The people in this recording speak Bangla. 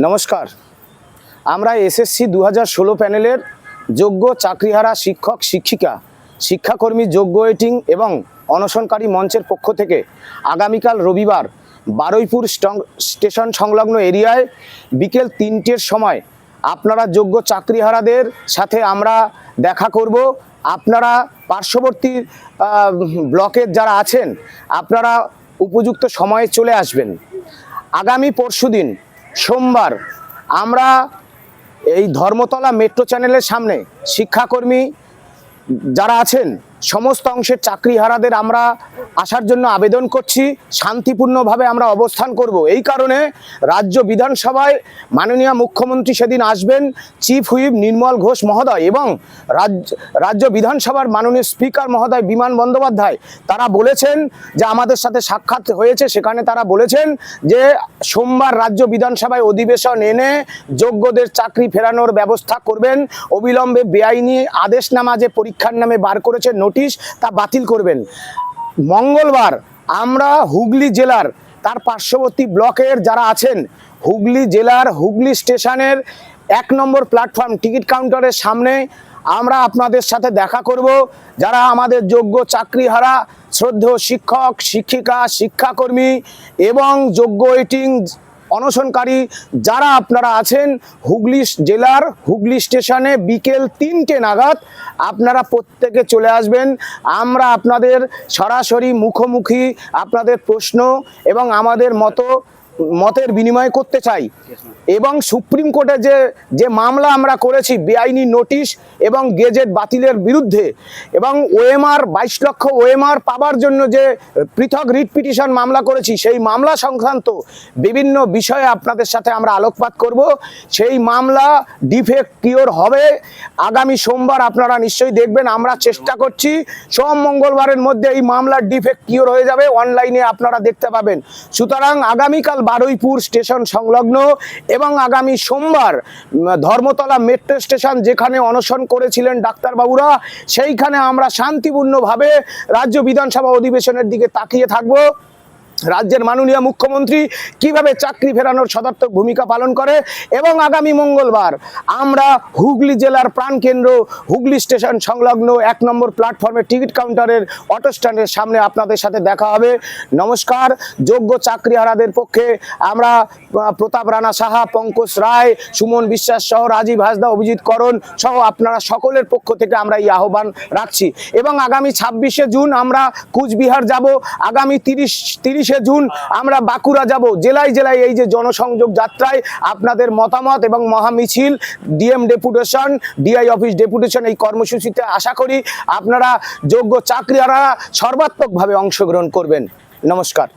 নমস্কার। আমরা এসএসসি দু হাজার ষোলো প্যানেলের যোগ্য চাকরিহারা শিক্ষক, শিক্ষিকা, শিক্ষাকর্মী যোগ্য ওয়েটিং এবং অনশনকারী মঞ্চের পক্ষ থেকে আগামীকাল রবিবার বারুইপুর স্টং- স্টেশন সংলগ্ন এরিয়ায় বিকেল তিনটের সময় আপনারা যোগ্য চাকরিহারাদের সাথে আমরা দেখা করব। আপনারা পার্শ্ববর্তী ব্লকের যারা আছেন, আপনারা উপযুক্ত সময়ে চলে আসবেন। আগামী পরশুদিন সোমবার আমরা এই ধর্মতলা মেট্রো চ্যানেলের সামনে শিক্ষাকর্মী যারা আছেন সমস্ত অংশের চাকরিহারাদের আমরা আসার জন্য আবেদন করছি, শান্তিপূর্ণভাবে আমরা অবস্থান করব। এই কারণে রাজ্য বিধানসভায় মাননীয় মুখ্যমন্ত্রী সেদিন আসবেন, চিফ হুইপ নির্মল ঘোষ মহোদয় এবং রাজ্য বিধানসভার মাননীয় স্পিকার মহোদয় বিমান বন্দ্যোপাধ্যায়, তারা বলেছেন যে আমাদের সাথে সাক্ষাৎ হয়েছে, সেখানে তারা বলেছেন যে সোমবার রাজ্য বিধানসভায় অধিবেশন এনে যোগ্যদের চাকরি ফেরানোর ব্যবস্থা করবেন। অবিলম্বে বেআইনি আদেশনামা যে পরীক্ষার নামে বার করেছে নোটিশ তা বাতিল করবেন। মঙ্গলবার আমরা হুগলি জেলার, তার পার্শ্ববর্তী ব্লকের যারা আছেন, হুগলি জেলার হুগলি স্টেশনের এক নম্বর প্ল্যাটফর্ম টিকিট কাউন্টারের সামনে আমরা আপনাদের সাথে দেখা করব। যারা আমাদের যোগ্য চাকরিহারা, শ্রদ্ধেয় শিক্ষক, শিক্ষিকা, শিক্ষাকর্মী এবং যোগ্য ওয়েটিং অনশনকারী যারা আপনারা আছেন, হুগলি জেলার হুগলি স্টেশনে বিকেল তিনটে নাগাদ আপনারা প্রত্যেকে চলে আসবেন। আমরা আপনাদের সরাসরি মুখোমুখি আপনাদের প্রশ্ন এবং আমাদের মতো মতের বিনিময় করতে চাই। এবং সুপ্রিম কোর্টে যে যে মামলা আমরা করেছি, বেআইনি নোটিশ এবং গেজেট বাতিলের বিরুদ্ধে, এবং ওএমআর, বাইশ লক্ষ ওএমআর পাবার জন্য যে পৃথক রিট পিটিশন মামলা করেছি, সেই মামলা সংক্রান্ত বিভিন্ন বিষয়ে আপনাদের সাথে আমরা আলোকপাত করব। সেই মামলা ডিফেক্ট কিওর হবে। আগামী সোমবার আপনারা নিশ্চয়ই দেখবেন, আমরা চেষ্টা করছি, সোম মঙ্গলবারের মধ্যে এই মামলার ডিফেক্ট কিওর হয়ে যাবে, অনলাইনে আপনারা দেখতে পাবেন। সুতরাং আগামীকাল বারুইপুর স্টেশন সংলগ্ন এবং আগামী সোমবার ধর্মতলা মেট্রো স্টেশন যেখানে অনশন করেছিলেন ডাক্তারবাবুরা, সেইখানে আমরা শান্তিপূর্ণভাবে রাজ্য বিধানসভা অধিবেশনের দিকে তাকিয়ে থাকব। রাজ্যের মাননীয় মুখ্যমন্ত্রী কীভাবে চাকরি ফেরানোর সদার্থক ভূমিকা পালন করে এবং আগামী মঙ্গলবার আমরা হুগলি জেলার প্রাণকেন্দ্র হুগলি স্টেশন সংলগ্ন এক নম্বর প্ল্যাটফর্মের টিকিট কাউন্টারের অটো স্ট্যান্ডের সামনে আপনাদের সাথে দেখা হবে। নমস্কার, যোগ্য চাকরি চাকরিহারাদের পক্ষে আমরা প্রতাপ রানা সাহা, পঙ্কজ রায়, সুমন বিশ্বাস সহ রাজীব হাসদা, অভিজিৎ করণ সহ আপনারা সকলের পক্ষ থেকে আমরা এই আহ্বান রাখছি। এবং আগামী ছাব্বিশে জুন আমরা কুচবিহার যাব। আগামী তিরিশ, তিরিশে জুন আমরা বাঁকুড়া যাব। জেলায় জেলায় এই যে জনসংযোগ যাত্রায় আপনাদের মতামত এবং মহামিছিল, DM deputation, DI office deputation এই কর্মসূচিতে আশা করি আপনারা যোগ্য চাকরিয়ারা সর্বাত্মকভাবে অংশগ্রহণ করবেন। নমস্কার।